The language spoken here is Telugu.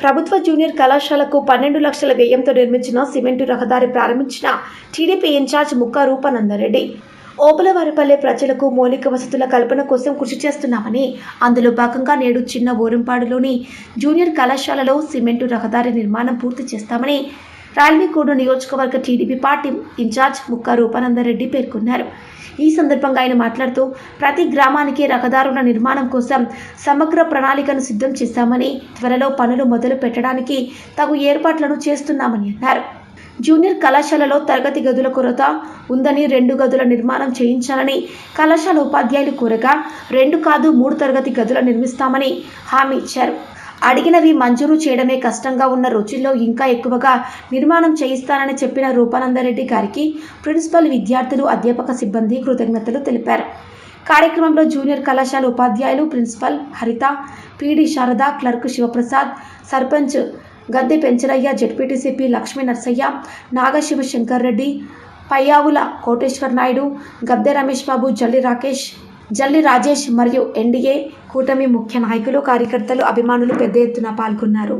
ప్రభుత్వ జూనియర్ కళాశాలకు పన్నెండు లక్షల వ్యయంతో నిర్మించిన సిమెంటు రహదారి ప్రారంభించిన టీడీపీ ఇన్ఛార్జ్ ముక్క రూపానందరెడ్డి. ఓబలవారిపల్లె ప్రజలకు మౌలిక వసతుల కల్పన కోసం కృషి చేస్తున్నామని అందులో భాగంగా నేడు చిన్న ఓరంపాడులోని జూనియర్ కళాశాలలో సిమెంటు రహదారి నిర్మాణం పూర్తి చేస్తామని రాయలమీకోడు నియోజకవర్గ టీడీపీ పార్టీ ఇన్ఛార్జ్ ముక్క రూపానందరెడ్డి పేర్కొన్నారు. ఈ సందర్భంగా ఆయన మాట్లాడుతూ ప్రతి గ్రామానికి రహదారుల నిర్మాణం కోసం సమగ్ర ప్రణాళికను సిద్ధం చేశామని త్వరలో పనులు మొదలు పెట్టడానికి తగు ఏర్పాట్లను చేస్తున్నామని అన్నారు. జూనియర్ కళాశాలలో తరగతి గదుల కొరత ఉందని రెండు గదుల నిర్మాణం చేయించాలని కళాశాల ఉపాధ్యాయులు కోరగా రెండు కాదు మూడు తరగతి గదులు నిర్మిస్తామని హామీ ఇచ్చారు. అడిగినవి మంజూరు చేయడమే కష్టంగా ఉన్న రుచుల్లో ఇంకా ఎక్కువగా నిర్మాణం చేయిస్తానని చెప్పిన రూపానందరెడ్డి గారికి ప్రిన్సిపల్ విద్యార్థులు అధ్యాపక సిబ్బంది కృతజ్ఞతలు తెలిపారు. కార్యక్రమంలో జూనియర్ కళాశాల ఉపాధ్యాయులు principal Haritha PD Sharada clerk Shivaprasad sarpanch Gadde Pencharayya జడ్పీటీసీపీ Lakshmi Narsaiah Nagashiva Shankar Reddy Payyavula Koteshwar Naidu Gadde Ramesh Babu Jalli Rakesh జల్లి రాజేష్ మరియు ఎన్డీఏ కూటమి ముఖ్య నాయకులు కార్యకర్తలు అభిమానులు పెద్ద ఎత్తున పాల్గొన్నారు.